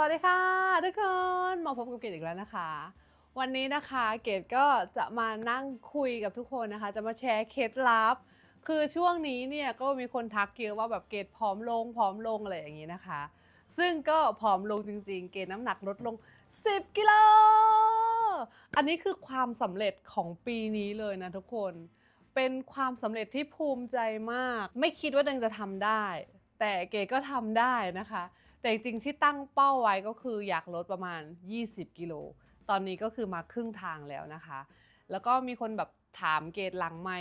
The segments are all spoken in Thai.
วัสดีค่ะทุกคนมาพบกับเกดอีกแล้วนะคะ วันนี้นะคะเกดก็จะมานั่งคุยกับทุกคนนะคะ จะมาแชร์เคล็ดลับ คือช่วงนี้เนี่ยก็มีคนทักเยอะว่าแบบเกดผอมลงผอมลงอะไรอย่างนี้นะคะ ซึ่งก็ผอมลงจริงๆ เกดน้ำหนักลดลง 10กิโลอันนี้คือความสำเร็จของปีนี้เลยนะทุกคน เป็นความสำเร็จที่ภูมิใจมาก ไม่คิดว่าตัวเองจะทำได้ แต่เกดก็ทำได้นะคะ แต่จริงๆที่ตั้งเป้าไว้ก็คืออยากลดประมาณ 20 กิโล ตอนนี้ก็คือมาครึ่งทางแล้วนะคะ แล้วก็มีคนแบบถามเกดหลังไม่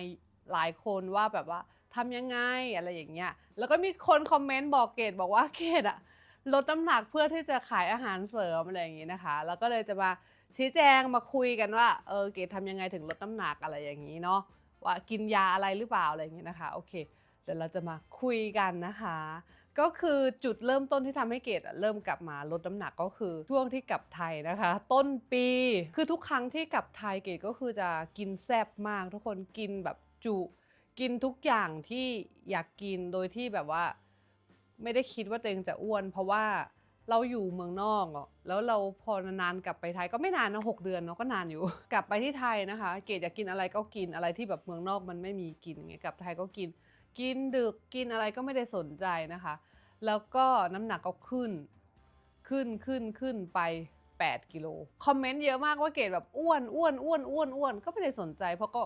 หลายคนว่าแบบว่าทำยังไงอะไรอย่างเงี้ย แล้วก็มีคนคอมเมนต์บอกเกดบอกว่าเกดอะลดน้ำหนักเพื่อที่จะขายอาหารเสริมอะไรอย่างงี้นะคะ แล้วก็เลยจะมาชี้แจงมาคุยกันว่าเออเกดทำยังไงถึงลดน้ำหนักอะไรอย่างนี้เนาะว่ากินยาอะไรหรือเปล่าอะไรอย่างนี้นะคะโอเคเดี๋ยวเราจะมาคุยกันนะคะ ก็คือจุดเริ่มต้นที่ทำให้เกดเริ่มกลับมาลดน้ำหนักก็คือช่วงที่กลับไทยนะคะ ต้นปีคือทุกครั้งที่กลับไทยเกดก็คือจะกินแซ่บมาก ทุกคนกินแบบจุกินทุกอย่างที่อยากกินโดยที่แบบว่า ไม่ได้คิดว่าตัวเองจะอ้วน เพราะว่าเราอยู่เมืองนอกอะแล้วเราพอนานๆกลับไปไทยก็ไม่นานนะหกเดือนเนาะก็นานอยู่ กลับไปที่ไทยนะคะ เกดอยากกินอะไรก็กินอะไรที่แบบเมืองนอกมันไม่มีกินอย่างเงี้ยกลับไทยก็กิน กินดึกกินอะไรก็ไม่ได้สนใจนะคะ แล้วก็น้ำหนักก็ขึ้น ขึ้นขึ้นขึ้นไป 8 กิโล คอมเมนต์เยอะมากว่าเกดแบบอ้วนอ้วนอ้วนอ้วนอ้วนก็ไม่ได้สนใจ เพราะก็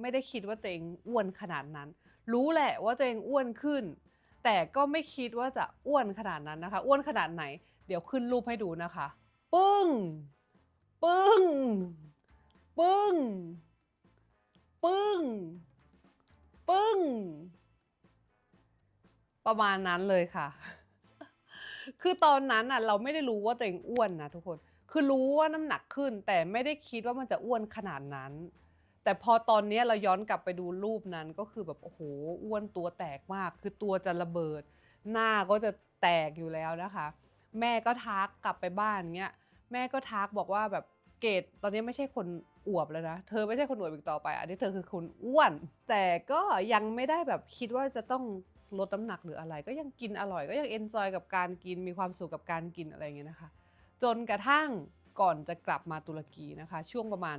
ไม่ได้คิดว่าตัวเองอ้วนขนาดนั้น รู้แหละว่าตัวเองอ้วนขึ้น แต่ก็ไม่คิดว่าจะอ้วนขนาดนั้นนะคะ อ้วนขนาดไหน เดี๋ยวขึ้นรูปให้ดูนะคะ ปึ้ง ประมาณนั้นเลยค่ะ คือตอนนั้นอะเราไม่ได้รู้ว่าตัวเองอ้วนนะทุกคน คือรู้ว่าน้ำหนักขึ้น แต่ไม่ได้คิดว่ามันจะอ้วนขนาดนั้น แต่พอตอนนี้เราย้อนกลับไปดูรูปนั้นก็คือแบบโอ้โหอ้วนตัวแตกมาก คือตัวจะระเบิด หน้าก็จะแตกอยู่แล้วนะคะ แม่ก็ทักกลับไปบ้านเงี้ยแม่ก็ทักบอกว่าแบบเกดตอนนี้ไม่ใช่คนอวบแล้วนะ เธอไม่ใช่คนอวบอีกต่อไป อันนี้เธอคือคนอ้วน แต่ก็ยังไม่ได้แบบคิดว่าจะต้อง ลดน้ำหนักหรืออะไร ก็ยังกินอร่อยก็ยังเอนจอยกับการกินมีความสุขกับการกินอะไรอย่างเงี้ยนะคะ จนกระทั่งก่อนจะกลับมาตุรกีนะคะ ช่วงประมาณ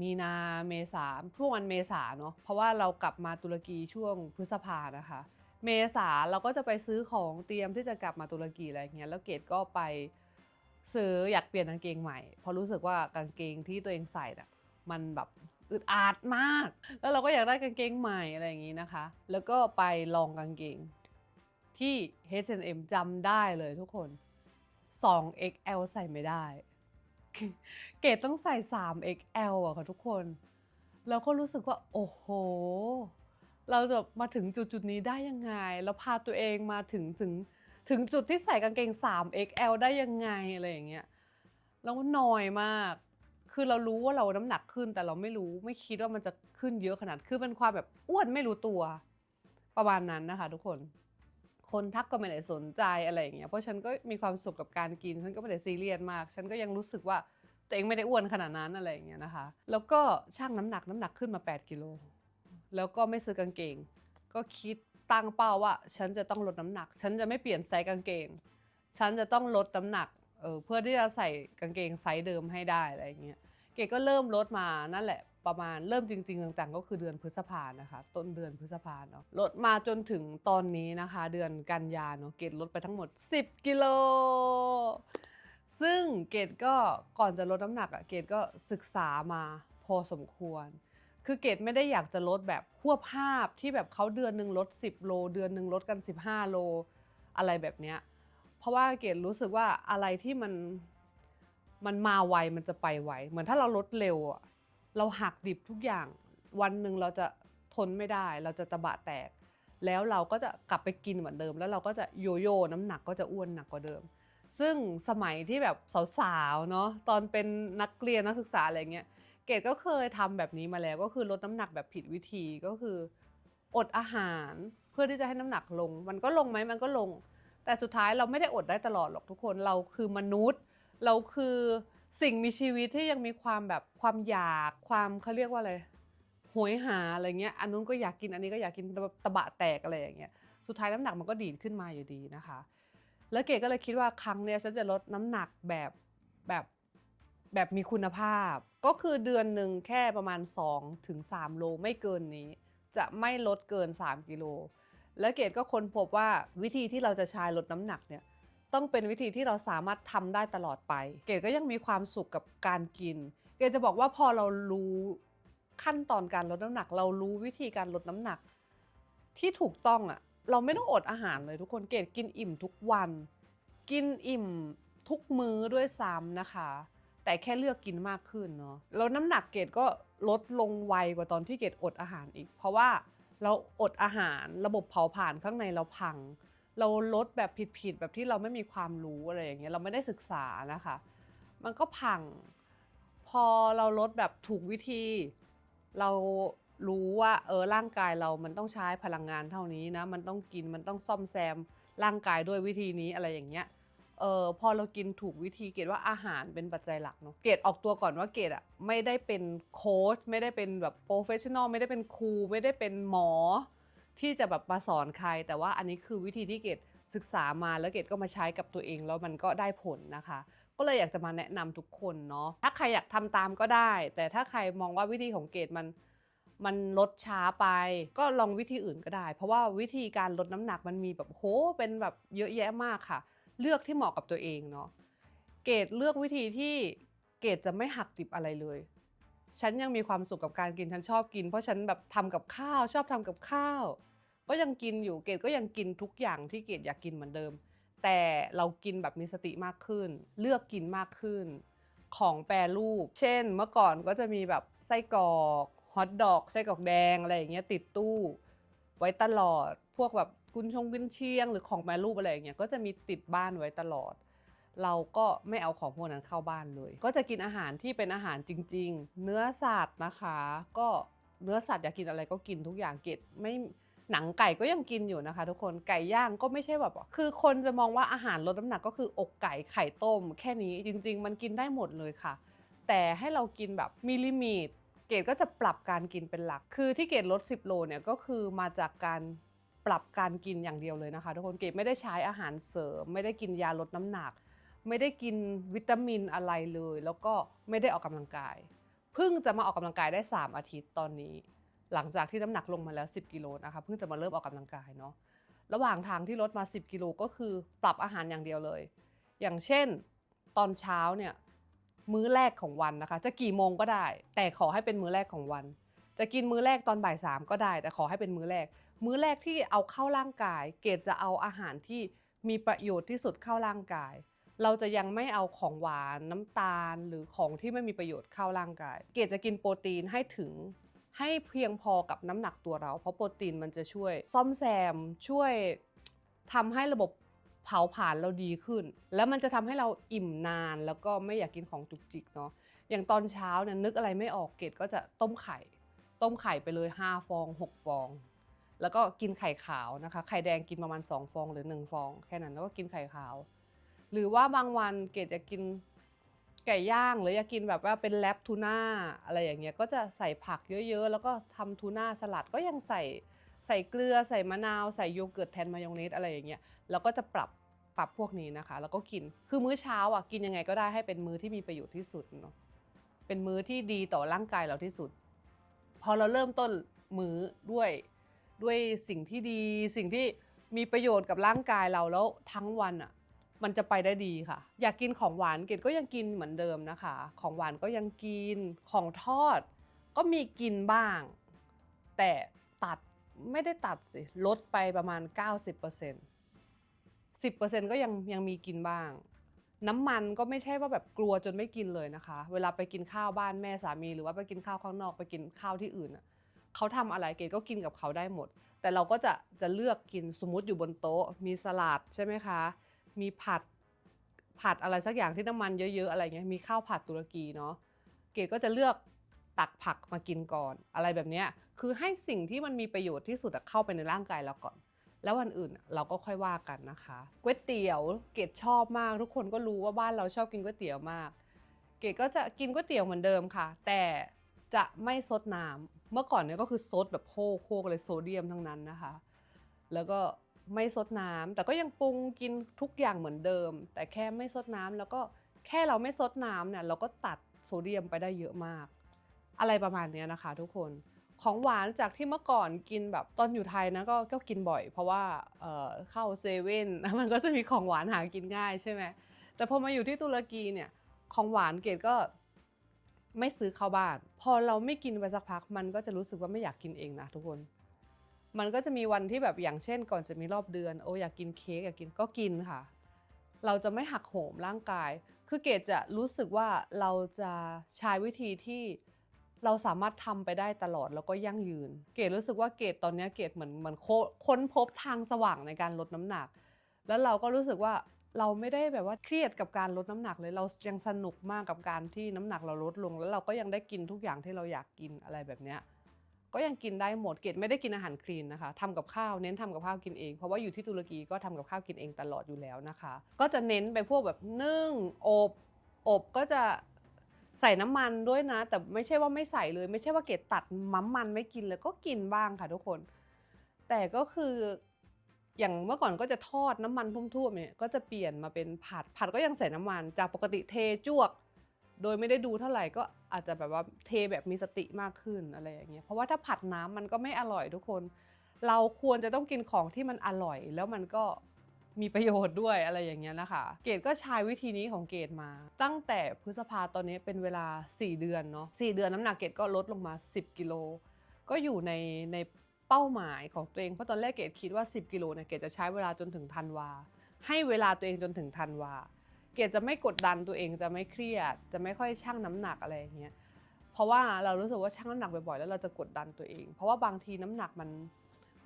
มีนาเมษาช่วงวันเมษาเนาะเพราะว่าเรากลับมาตุรกีช่วงพฤษภานะคะ เมษาเราก็จะไปซื้อของเตรียมที่จะกลับมาตุรกีอะไรอย่างเงี้ยแล้วเกดก็ไปซื้ออยากเปลี่ยนกางเกงใหม่เพราะรู้สึกว่ากางเกงที่ตัวเองใส่น่ะมันแบบ อึดอัดมาก แล้วเราก็อยากได้กางเกงใหม่อะไรอย่างงี้นะคะ แล้วก็ไปลองกางเกง ที่ H&M จำได้เลยทุกคน 2 XL ใส่ไม่ได้ เกดต้องใส่ 3 XL อะค่ะทุกคน แล้วก็รู้สึกว่า โอ้โห เราจะมาถึงจุดจุดๆนี้ได้ยังไง แล้วพาตัวเองมาถึงถึงถึงจุดที่ใส่กางเกง 3 XL ได้ยังไงอะไรอย่างเงี้ย แล้วก็นอยมาก คือเรารู้ว่าเราน้ำหนักขึ้นแต่เราไม่รู้ไม่คิดว่ามันจะขึ้นเยอะขนาด คือเป็นความแบบอ้วนไม่รู้ตัว ประมาณนั้นนะคะ ทุกคน คนทักก็ไม่ได้สนใจอะไรอย่างเงี้ย เพราะฉันก็มีความสุขกับการกิน ฉันก็ไม่ได้ซีเรียสมาก ฉันก็ยังรู้สึกว่าตัวเองไม่ได้อ้วนขนาดนั้นอะไรอย่างเงี้ยนะคะ แล้วก็ชั่งน้ำหนักน้ำหนักขึ้นมา 8กิโล แล้วก็ไม่ซื้อกางเกง ก็คิดตั้งเป้าว่า ฉันจะต้องลดน้ำหนัก ฉันจะไม่เปลี่ยนไซส์กางเกง ฉันจะต้องลดน้ำหนัก เออเพื่อที่จะใส่กางเกงไซส์เดิมให้ได้อะไรเงี้ยเกดก็เริ่มลดมานั่นแหละประมาณเริ่มจริงๆจังๆก็คือเดือนพฤษภานะคะ ต้นเดือนพฤษภาเนาะลดมาจนถึงตอนนี้นะคะ เดือนกันยาเนาะเกดลดไปทั้งหมด 10 กิโล ซึ่งเกดก็ก่อนจะลดน้ำหนักอะเกดก็ศึกษามาพอสมควร คือเกดไม่ได้อยากจะลดแบบพวบภาพที่แบบเขาเดือนหนึ่งลด 10 โล เดือนหนึ่งลดกัน 15 โล อะไรแบบเนี้ย เพราะว่าเกดรู้สึกว่าอะไรที่มันมันมาไวมันจะไปไวเหมือนถ้าเราลดเร็วอะเราหักดิบทุกอย่าง วันหนึ่งเราจะทนไม่ได้ เราจะตะบะแตก แล้วเราก็จะกลับไปกินเหมือนเดิม แล้วเราก็จะโยโย่น้ำหนักก็จะอ้วนหนักกว่าเดิม ซึ่งสมัยที่แบบสาวๆเนาะตอนเป็นนักเรียนนักศึกษาอะไรเงี้ยเกดก็เคยทำแบบนี้มาแล้ว ก็คือลดน้ำหนักแบบผิดวิธีก็คือ อดอาหารเพื่อที่จะให้น้ำหนักลง มันก็ลงไหมมันก็ลง แต่สุดท้ายเราไม่ได้อดได้ตลอดหรอกทุกคนเราคือมนุษย์ เราคือสิ่งมีชีวิตที่ยังมีความแบบความอยากความเขาเรียกว่าอะไรโหยหาอะไรเงี้ยอันนู้นก็อยากกินอันนี้ก็อยากกินตะบะแตกอะไรอย่างเงี้ยสุดท้ายน้ำหนักมันก็ดีดขึ้นมาอยู่ดีนะคะ แล้วเกดก็เลยคิดว่าครั้งเนี้ยฉันจะลดน้ำหนักแบบแบบแบบมีคุณภาพ ก็คือเดือนหนึ่งแค่ประมาณ2ถึง3โลไม่เกินนี้ จะไม่ลดเกิน 3 กิโล แล้วเกดก็ค้นพบว่าวิธีที่เราจะใช้ลดน้ำหนักเนี่ยต้องเป็นวิธีที่เราสามารถทำได้ตลอดไป เกดก็ยังมีความสุขกับการกิน เกดจะบอกว่าพอเรารู้ขั้นตอนการลดน้ำหนัก เรารู้วิธีการลดน้ำหนัก ที่ถูกต้องอะเราไม่ต้องอดอาหารเลยทุกคนเกดกินอิ่มทุกวัน กินอิ่มทุกมื้อด้วยซ้ำนะคะ แต่แค่เลือกกินมากขึ้นเนาะแล้วน้ำหนักเกดก็ลดลงไวกว่าตอนที่เกดอดอาหารอีก เพราะว่า เราอดอาหารระบบเผาผลาญข้างในเราพัง เราลดแบบผิดๆแบบที่เราไม่มีความรู้อะไรอย่างเงี้ยเราไม่ได้ศึกษานะคะ มันก็พัง พอเราลดแบบถูกวิธี เรารู้ว่าเออร่างกายเรามันต้องใช้พลังงานเท่านี้นะ มันต้องกินมันต้องซ่อมแซมร่างกายด้วยวิธีนี้อะไรอย่างเงี้ย เออพอเรากินถูกวิธีเกดว่าอาหารเป็นปัจจัยหลักเนาะเกดออกตัวก่อนว่าเกดอะไม่ได้เป็นโค้ชไม่ได้เป็นแบบโปรเฟชชั่นอลไม่ได้เป็นครู ไม่ได้เป็นหมอ ที่จะแบบมาสอนใคร แต่ว่าอันนี้คือวิธีที่เกดศึกษามาแล้วเกดก็มาใช้กับตัวเองแล้วมันก็ได้ผลนะคะ ก็เลยอยากจะมาแนะนำทุกคนเนาะถ้าใครอยากทำตามก็ได้ แต่ถ้าใครมองว่าวิธีของเกดมันมันลดช้าไปก็ลองวิธีอื่นก็ได้ เพราะว่าวิธีการลดน้ำหนักมันมีแบบโหเป็นแบบเยอะแยะมากค่ะ เลือกที่เหมาะกับตัวเองเนาะเกดเลือกวิธีที่เกดจะไม่หักดิบอะไรเลย ฉันยังมีความสุขกับการกินฉันชอบกิน เพราะฉันแบบทำกับข้าวชอบทำกับข้าว ก็ยังกินอยู่เกดก็ยังกินทุกอย่างที่เกดอยากกินเหมือนเดิม แต่เรากินแบบมีสติมากขึ้น เลือกกินมากขึ้น ของแปรรูป เช่น เมื่อก่อนก็จะมีแบบไส้กรอกฮอทดอกไส้กรอกแดงอะไรอย่างเงี้ยติดตู้ ไว้ตลอดพวกแบบ กุนชงกุนเชียงหรือของแปรรูปอะไรอย่างเงี้ยก็จะมีติดบ้านไว้ตลอด เราก็ไม่เอาของพวกนั้นเข้าบ้านเลย ก็จะกินอาหารที่เป็นอาหารจริง ๆ เนื้อสัตว์นะคะ ก็เนื้อสัตว์อยากกินอะไรก็กินทุกอย่างเกดไม่หนังไก่ก็ยังกินอยู่นะคะ ทุกคนไก่ย่างก็ไม่ใช่แบบว่าคือคนจะมองว่าอาหารลดน้ำหนักก็คืออกไก่ไข่ต้ม แค่นี้จริง ๆ มันกินได้หมดเลยค่ะ แต่ให้เรากินแบบมีลิมิตเกดก็จะปรับการกินเป็นหลัก คือที่เกดลด 10 โลเนี่ยก็คือมาจากการ ปรับการกินอย่างเดียวเลยนะคะทุกคนเกดไม่ได้ใช้อาหารเสริม ไม่ได้กินยาลดน้ำหนัก ไม่ได้กินวิตามินอะไรเลย แล้วก็ไม่ได้ออกกำลังกายเพิ่งจะมาออกกำลังกายได้ 3 อาทิตย์ตอนนี้ หลังจากที่น้ำหนักลงมาแล้ว 10 กิโลนะคะเพิ่งจะมาเริ่มออกกำลังกายเนาะระหว่างทางที่ลดมา 10 กิโลก็คือปรับอาหารอย่างเดียวเลย อย่างเช่นตอนเช้าเนี่ยมื้อแรกของวันนะคะ จะกี่โมงก็ได้ แต่ขอให้เป็นมื้อแรกของวัน จะกินมื้อแรกตอนบ่ายสามก็ได้ แต่ขอให้เป็นมื้อแรก มื้อแรกที่เอาเข้าร่างกาย เกดจะเอาอาหารที่มีประโยชน์ที่สุดเข้าร่างกาย เราจะยังไม่เอาของหวานน้ำตาลหรือของที่ไม่มีประโยชน์เข้าร่างกาย เกดจะกินโปรตีนให้ถึงให้เพียงพอกับน้ำหนักตัวเรา เพราะโปรตีนมันจะช่วย ซ่อมแซมช่วยทำให้ระบบเผาผลาญเราดีขึ้น แล้วมันจะทำให้เราอิ่มนานแล้วก็ไม่อยากกินของจุกจิกเนาะอย่างตอนเช้าเนี่ยนึกอะไรไม่ออกเกดก็จะต้มไข่ ต้มไข่ไปเลย 5 ฟอง 6 ฟอง แล้วก็กินไข่ขาวนะคะ ไข่แดงกินประมาณ 2 ฟองหรือ 1 ฟอง แค่นั้นแล้วก็กินไข่ขาว หรือว่าบางวันเกดจะกินไก่ย่างหรืออยากกินแบบว่าเป็นแรปทูน่าอะไรอย่างเงี้ยก็จะใส่ผักเยอะๆ แล้วก็ทำทูน่าสลัดก็ยังใส่ใส่เกลือใส่มะนาวใส่โยเกิร์ตแทนมายองเนสอะไรอย่างเงี้ยแล้วก็จะปรับปรับพวกนี้นะคะ แล้วก็กินคือมื้อเช้าอะกินยังไงก็ได้ให้เป็นมื้อที่มีประโยชน์ที่สุดเนาะเป็นมื้อที่ดีต่อร่างกายเราที่สุด พอเราเริ่มต้นมื้อด้วย ด้วยสิ่งที่ดีสิ่งที่มีประโยชน์กับร่างกายเราแล้วทั้งวันอะมันจะไปได้ดีค่ะ อยากกินของหวานเกดก็ยังกินเหมือนเดิมนะคะ ของหวานก็ยังกินของทอด ก็มีกินบ้าง แต่ตัดไม่ได้ตัดสิลดไปประมาณ 90% 10%ก็ยังยังมีกินบ้าง น้ำมันก็ไม่ใช่ว่าแบบกลัวจนไม่กินเลยนะคะ เวลาไปกินข้าวบ้านแม่สามี หรือว่าไปกินข้าวข้างนอกไปกินข้าวที่อื่นอะ เขาทำอะไรเกดก็กินกับเขาได้หมด แต่เราก็จะจะเลือกกินสมมติอยู่บนโต๊ะ มีสลัดใช่ไหมคะ มีผัดผัดอะไรสักอย่างที่น้ำมันเยอะๆอะไรเงี้ยมีข้าวผัดตุรกีเนาะเกดก็จะเลือกตักผักมากินก่อน อะไรแบบเนี้ยคือให้สิ่งที่มันมีประโยชน์ที่สุดเข้าไปในร่างกายเราก่อน แล้ววันอื่นเราก็ค่อยว่ากันนะคะก๋วยเตี๋ยวเกดชอบมาก ทุกคนก็รู้ว่าบ้านเราชอบกินก๋วยเตี๋ยวมาก เกดก็จะกินก๋วยเตี๋ยวเหมือนเดิมค่ะ แต่จะไม่ซดน้ำ เมื่อก่อนเนี่ยก็คือซดแบบโคกโคกเลยโซเดียมทั้งนั้นนะคะ แล้วก็ไม่ซดน้ำแต่ก็ยังปรุงกินทุกอย่างเหมือนเดิม แต่แค่ไม่ซดน้ำแล้วก็แค่เราไม่ซดน้ำเนี่ยเราก็ตัดโซเดียมไปได้เยอะมาก อะไรประมาณนี้นะคะ ทุกคนของหวานจากที่เมื่อก่อนกินแบบตอนอยู่ไทยนะก็ก็กินบ่อย เพราะว่าเเข้าเซเว่นมันก็จะมีของหวานหากินง่ายใช่ไหมแต่พอมาอยู่ที่ตุรกีเนี่ยของหวานเกดก็ ไม่ซื้อเข้าบ้าน พอเราไม่กินไปสักพัก มันก็จะรู้สึกว่าไม่อยากกินเองนะทุกคน มันก็จะมีวันที่แบบอย่างเช่น ก่อนจะมีรอบเดือน โอ้อยากกินเค้กอยากกินก็กินค่ะ เราจะไม่หักโหมร่างกาย คือเกดจะรู้สึกว่าเราจะใช้วิธีที่เราสามารถทำไปได้ตลอดแล้วก็ยั่งยืน เกดรู้สึกว่าเกดตอนนี้เกดเหมือนเหมือนคค้นพบทางสว่างในการลดน้ำหนัก แล้วเราก็รู้สึกว่า เราไม่ได้แบบว่าเครียดกับการลดน้ำหนักเลย เรายังสนุกมากกับการที่น้ำหนักเราลดลง แล้วเราก็ยังได้กินทุกอย่างที่เราอยากกินอะไรแบบเนี้ยก็ยังกินได้หมดเกดไม่ได้กินอาหารคลีนนะคะทำกับข้าวเน้นทำกับข้าวกินเอง เพราะว่าอยู่ที่ตุรกีก็ทำกับข้าวกินเองตลอดอยู่แล้วนะคะ ก็จะเน้นไปพวกแบบนึ่งอบอบก็จะใส่น้ำมันด้วยนะ แต่ไม่ใช่ว่าไม่ใส่เลย ไม่ใช่ว่าเกดตัดน้ำมันไม่กินเลยก็กินบ้างค่ะทุกคน แต่ก็คือ อย่างเมื่อก่อนก็จะทอดน้ำมันทุ่มๆเนี่ยก็จะเปลี่ยนมาเป็นผัดผัดก็ยังใส่น้ำมัน จากปกติเทจวก โดยไม่ได้ดูเท่าไหร่ก็อาจจะแบบว่าเทแบบมีสติมากขึ้นอะไรอย่างเงี้ยเพราะว่าถ้าผัดน้ำมันก็ไม่อร่อยทุกคน เราควรจะต้องกินของที่มันอร่อย แล้วมันก็มีประโยชน์ด้วยอะไรอย่างเงี้ยนะคะ เกดก็ใช้วิธีนี้ของเกดมา ตั้งแต่พฤษภาตอนนี้เป็นเวลา 4 เดือนเนาะ4เดือนน้ำหนักเกดก็ลดลงมา 10 กิโล ก็อยู่ในใน เป้าหมายของตัวเอง เพราะตอนแรกเกดคิดว่า 10 กิโลเนี่ยเกดจะใช้เวลาจนถึงธันวา ให้เวลาตัวเองจนถึงธันวา เกดจะไม่กดดันตัวเองจะไม่เครียด จะไม่ค่อยชั่งน้ำหนักอะไรอย่างเงี้ย เพราะว่าเรารู้สึกว่าชั่งน้ำหนักบ่อยๆแล้วเราจะกดดันตัวเอง เพราะว่าบางทีน้ำหนักมัน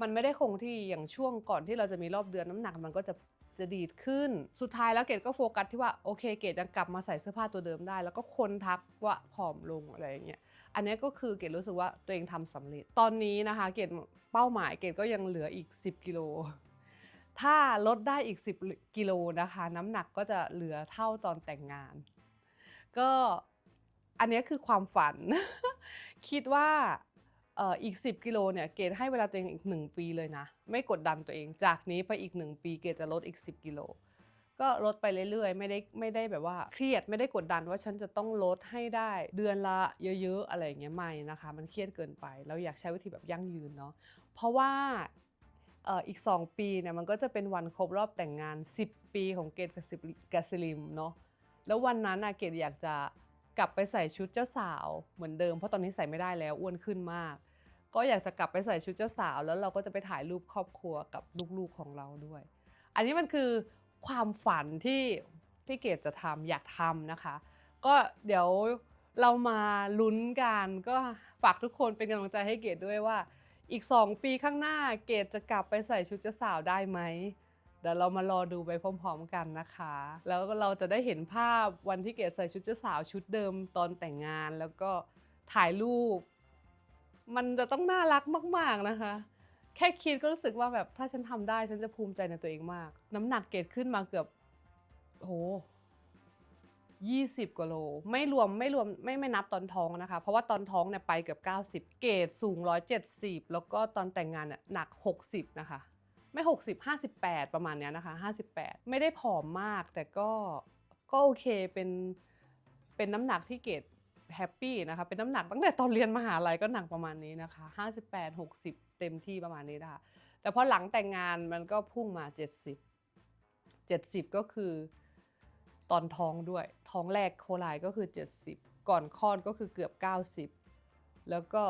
มันไม่ได้คงที่อย่างช่วงก่อนที่เราจะมีรอบเดือนน้ำหนักมันก็จะจะดีดขึ้น สุดท้ายแล้วเกดก็โฟกัสที่ว่าโอเคเกดยังกลับมาใส่เสื้อผ้าตัวเดิมได้ แล้วก็คนทักว่าผอมลงอะไรอย่างเงี้ย อันนี้ก็คือเกดรู้สึกว่าตัวเองทำสำเร็จ ตอนนี้นะคะเกดเป้าหมายเกดก็ยังเหลืออีก 10 กิโล ถ้าลดได้อีก 10 กิโลนะคะ น้ำหนักก็จะเหลือเท่าตอนแต่งงาน ก็อันนี้คือความฝัน คิดว่าอีก 10 กิโลเนี่ยเกดให้เวลาตัวเองอีก 1 ปีเลยนะ ไม่กดดันตัวเองจากนี้ไปอีก 1 ปีเกดจะลดอีก 10 กิโล ก็ลดไปเรื่อยๆ ไม่ได้ไม่ได้แบบว่าเครียดไม่ได้กดดันว่าฉันจะต้องลดให้ได้ เดือนละเยอะๆ อะไรอย่างเงี้ยไม่นะคะ มันเครียดเกินไป เราอยากใช้วิธีแบบยั่งยืนเนาะเพราะว่าเอ่ออีก 2 ปีเนี่ยมันก็จะเป็นวันครบรอบแต่งงาน 10 ปีของเกดกับสิบกับสลิมเนาะแล้ววันนั้นนะเกดอยากจะกลับไปใส่ชุดเจ้าสาวเหมือนเดิม เพราะตอนนี้ใส่ไม่ได้แล้วอ้วนขึ้นมาก ก็อยากจะกลับไปใส่ชุดเจ้าสาว แล้วเราก็จะไปถ่ายรูปครอบครัวกับลูกๆของเราด้วย อันนี้มันคือ ความฝันที่ที่เกดจะทำอยากทำนะคะ ก็เดี๋ยวเรามาลุ้นกันก็ฝากทุกคนเป็นกำลังใจให้เกดด้วยว่า อีก 2 ปีข้างหน้าเกดจะกลับไปใส่ชุดเจ้าสาวได้ไหมเดี๋ยวเรามารอดูไปพร้อมๆกันนะคะ แล้วเราจะได้เห็นภาพวันที่เกดใส่ชุดเจ้าสาวชุดเดิมตอนแต่งงานแล้วก็ถ่ายรูป มันจะต้องน่ารักมาก ๆนะคะ แค่คิดก็รู้สึกว่าแบบถ้าฉันทำได้ฉันจะภูมิใจในตัวเองมาก น้ำหนักเกรดขึ้นมาเกือบโหยี่สิบกว่าโล ไม่รวมไม่รวมไม่ไม่นับตอนท้องนะคะ เพราะว่าตอนท้องเนี่ยไปเกือบ 90 เกรดสูง 170 แล้วก็ตอนแต่งงานเนี่ยหนัก 60 นะคะ ไม่ 60 58 ประมาณเนี้ยนะคะ 58 ไม่ได้ผอมมากแต่ก็ก็โอเคเป็นเป็นน้ำหนักที่เกรด แฮปปี้นะคะเป็นน้ำหนักตั้งแต่ตอนเรียนมหาลัยก็หนักประมาณนี้นะคะ 58 60 เต็มที่ประมาณนี้นะคะแต่พอหลังแต่งงานมันก็พุ่งมา 70 70 ก็คือตอนท้องด้วยท้องแรกโคไลก็คือ 70 ก่อนคลอดก็คือเกือบ 90 แล้วก็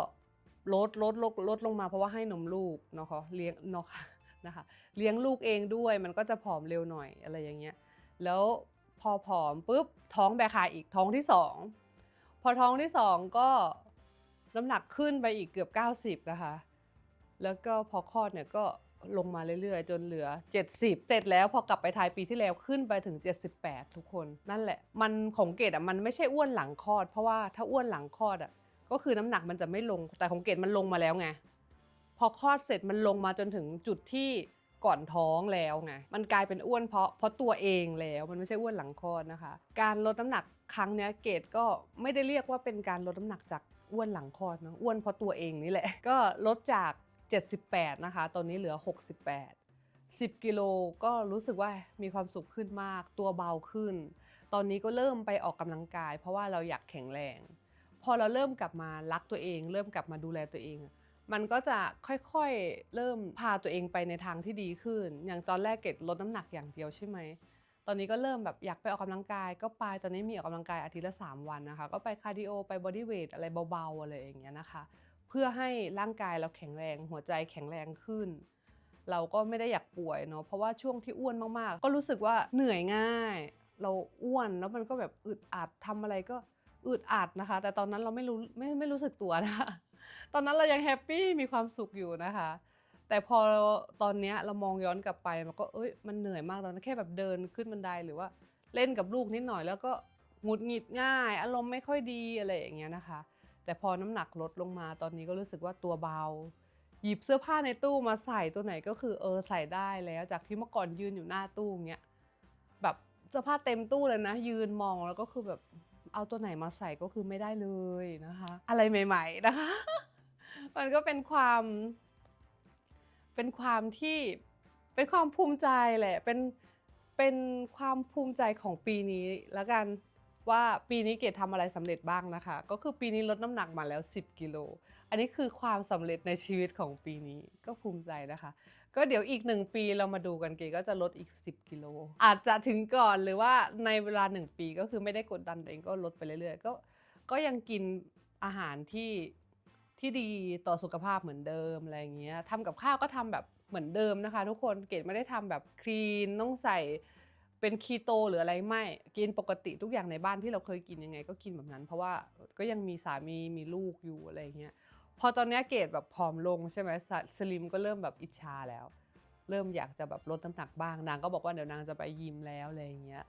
ลดลดลดลดลงมาเพราะว่าให้นมลูกเนาะคะเลี้ยงเนาะค่ะนะคะเลี้ยงลูกเองด้วยมันก็จะผอมเร็วหน่อยอะไรอย่างเงี้ยแล้วพอผอมปุ๊บท้องแบคาอีกท้องที่สอง พอท้องที่สองก็น้ำหนักขึ้นไปอีกเกือบ 90 นะคะ แล้วก็พอคลอดเนี่ยก็ลงมาเรื่อยๆ จนเหลือ 70 เสร็จแล้วพอกลับไปไทยปีที่แล้วขึ้นไปถึง 78 ทุกคนนั่นแหละ มันของเกดอะมันไม่ใช่อ้วนหลังคลอด เพราะว่าถ้าอ้วนหลังคลอดอะก็คือน้ำหนักมันจะไม่ลงแต่ของเกดมันลงมาแล้วไงพอคลอดเสร็จมันลงมาจนถึงจุดที่ ก่อนท้องแล้วไง มันกลายเป็นอ้วนเพราะเพราะตัวเองแล้วมันไม่ใช่อ้วนหลังคลอดนะคะ การลดน้ำหนักครั้งเนี้เกดก็ไม่ได้เรียกว่าเป็นการลดน้ำหนักจากอ้วนหลังคลอดเนอะอ้วนเพราะตัวเองนี่แหละ ก็ลดจาก 78 นะคะ ตอนนี้เหลือ 68 10 กิโลก็รู้สึกว่ามีความสุขขึ้นมาก ตัวเบาขึ้น ตอนนี้ก็เริ่มไปออกกำลังกาย เพราะว่าเราอยากแข็งแรง พอเราเริ่มกลับมารักตัวเอง เริ่มกลับมาดูแลตัวเอง มันก็จะค่อยๆ เริ่มพาตัวเองไปในทางที่ดีขึ้น อย่างตอนแรกเกดลดน้ำหนักอย่างเดียวใช่ไหม ตอนนี้ก็เริ่มแบบอยากไปออกกำลังกาย ก็ไป ตอนนี้มีออกกำลังกายอาทิตย์ละ 3 วันนะคะ ก็ไปคาร์ดิโอไปบอดี้เวทอะไรเบาๆอะไรอย่างเงี้ยนะคะ เพื่อให้ร่างกายเราแข็งแรง หัวใจแข็งแรงขึ้น เราก็ไม่ได้อยากป่วยเนาะ เพราะว่าช่วงที่อ้วนมากๆ ก็รู้สึกว่าเหนื่อยง่าย เราอ้วนแล้วมันก็แบบอึดอัดทำอะไรก็อึดอัดนะคะ แต่ตอนนั้นเราไม่รู้ไม่ไม่รู้สึกตัวนะคะ ตอนนั้นเรายังแฮปปี้มีความสุขอยู่นะคะ แต่พอตอนนี้เรามองย้อนกลับไปมันก็เอ้ยมันเหนื่อยมากตอนนั้นแค่แบบเดินขึ้นบันไดหรือว่าเล่นกับลูกนิดหน่อยแล้วก็หงุดหงิดง่าย อารมณ์ไม่ค่อยดีอะไรอย่างเงี้ยนะคะ แต่พอน้ำหนักลดลงมาตอนนี้ก็รู้สึกว่าตัวเบา หยิบเสื้อผ้าในตู้มาใส่ตัวไหนก็คือเออใส่ได้แล้วจากที่เมื่อก่อนยืนอยู่หน้าตู้เงี้ยแบบเสื้อผ้าเต็มตู้เลยนะ ยืนมองแล้วก็คือแบบเอาตัวไหนมาใส่ก็คือไม่ได้เลยนะคะ อะไรใหม่ ๆ นะคะ มันก็เป็นความ เป็นความที่เป็นความภูมิใจแหละเป็นเป็นความภูมิใจของปีนี้แล้วกันว่าปีนี้เกดทำอะไรสำเร็จบ้างนะคะ ก็คือปีนี้ลดน้ำหนักมาแล้ว 10 กิโล อันนี้คือความสำเร็จในชีวิตของปีนี้ก็ภูมิใจนะคะ ก็เดี๋ยวอีกหนึ่งปีเรามาดูกันเกดก็จะลดอีก 10 กิโล อาจจะถึงก่อนหรือว่าในเวลา 1 ปีก็คือไม่ได้กดดันตัวเองก็ลดไปเรื่อยๆ ก็ก็ยังกินอาหารที่ ที่ดีต่อสุขภาพเหมือนเดิมอะไรอย่างเงี้ยทำกับข้าวก็ทำแบบเหมือนเดิมนะคะ ทุกคนเกดไม่ได้ทำแบบคลีนต้องใส่เป็นคีโตหรืออะไรไม่กินปกติทุกอย่างในบ้านที่เราเคยกินยังไงก็กินแบบนั้น เพราะว่าก็ยังมีสามีมีลูกอยู่อะไรอย่างเงี้ยพอตอนนี้เกดแบบผอมลงใช่ไหมสสลิมก็เริ่มแบบอิจฉาแล้ว เริ่มอยากจะแบบลดน้ำหนักบ้างนางก็บอกว่าเดี๋ยวนางจะไปยิมแล้วอะไรอย่างเงี้ย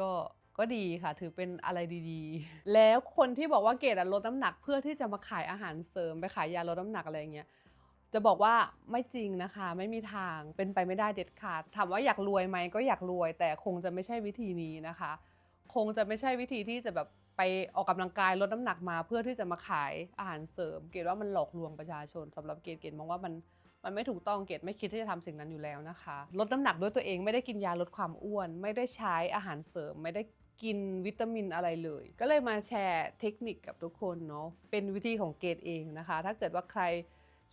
ก็ ก็ดีค่ะ ถือเป็นอะไรดีๆ แล้วคนที่บอกว่าเกดลดน้ำหนักเพื่อที่จะมาขายอาหารเสริมไปขายยาลดน้ำหนักอะไรเงี้ยจะบอกว่าไม่จริงนะคะ ไม่มีทางเป็นไปไม่ได้เด็ดขาดถามว่าอยากรวยไหมก็อยากรวย แต่คงจะไม่ใช่วิธีนี้นะคะ คงจะไม่ใช่วิธีที่จะแบบไปออกกำลังกายลดน้ำหนักมา เพื่อที่จะมาขายอาหารเสริม เกดว่ามันหลอกลวงประชาชนสำหรับเกดเกดมองว่ามันมันไม่ถูกต้องเกดไม่คิดที่จะทำสิ่งนั้นอยู่แล้วนะคะ ลดน้ำหนักด้วยตัวเองไม่ได้กินยาลดความอ้วน ไม่ได้ใช้อาหารเสริม ไม่ได้ กินวิตามินอะไรเลย ก็เลยมาแชร์เทคนิคกับทุกคนเนาะเป็นวิธีของเกดเองนะคะ ถ้าเกิดว่าใคร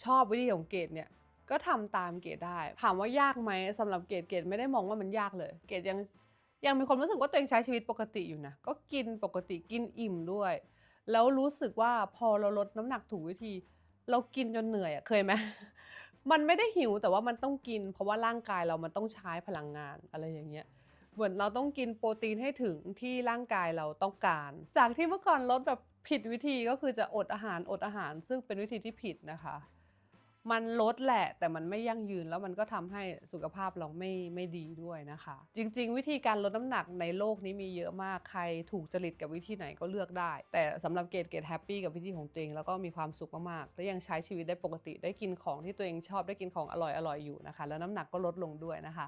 ชอบวิธีของเกดเนี่ยก็ทำตามเกดได้ ถามว่ายากไหมสำหรับเกดเกดไม่ได้มองว่ามันยากเลย เกดยังยังมีความรู้สึกว่าตัวเองใช้ชีวิตปกติอยู่นะก็กินปกติกินอิ่มด้วย แล้วรู้สึกว่าพอเราลดน้ำหนักถูกวิธี เรากินจนเหนื่อยอะเคยไหมมันไม่ได้หิวแต่ว่ามันต้องกิน เพราะว่าร่างกายเรามันต้องใช้พลังงานอะไรอย่างเงี้ย เหมือนเราต้องกินโปรตีนให้ถึงที่ร่างกายเราต้องการ จากที่เมื่อก่อนลดแบบผิดวิธีก็คือจะอดอาหารอดอาหารซึ่งเป็นวิธีที่ผิดนะคะ มันลดแหละแต่มันไม่ยั่งยืนแล้วมันก็ทำให้สุขภาพเราไม่ไม่ดีด้วยนะคะ จริง ๆ วิธีการลดน้ำหนักในโลกนี้มีเยอะมากใครถูกจริตกับวิธีไหนก็เลือกได้ แต่สำหรับเกดเกดแฮปปี้กับวิธีของตัวเองแล้วก็มีความสุขมากๆและยังใช้ชีวิตได้ปกติได้กินของที่ตัวเองชอบได้กินของอร่อยอร่อยอยู่นะคะ แล้วน้ำหนักก็ลดลงด้วยนะคะ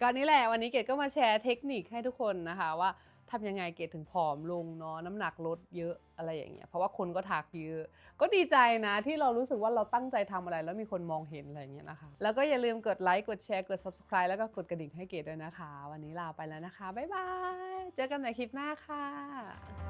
ก็นี่แหละวันนี้เกดก็มาแชร์เทคนิคให้ทุกคนนะคะว่าทำยังไงเกดถึงผอมลงเนาะน้ำหนักลดเยอะอะไรอย่างเงี้ยเพราะว่าคนก็ทักเยอะก็ดีใจนะที่เรารู้สึกว่าเราตั้งใจทำอะไร แล้วมีคนมองเห็นอะไรอย่างเงี้ยนะคะ แล้วก็อย่าลืมกดไลค์กดแชร์กด subscribe แล้วก็กดกระดิ่งให้เกดด้วยนะคะ วันนี้ลาไปแล้วนะคะบ๊ายบายเจอกันในคลิปหน้าค่ะ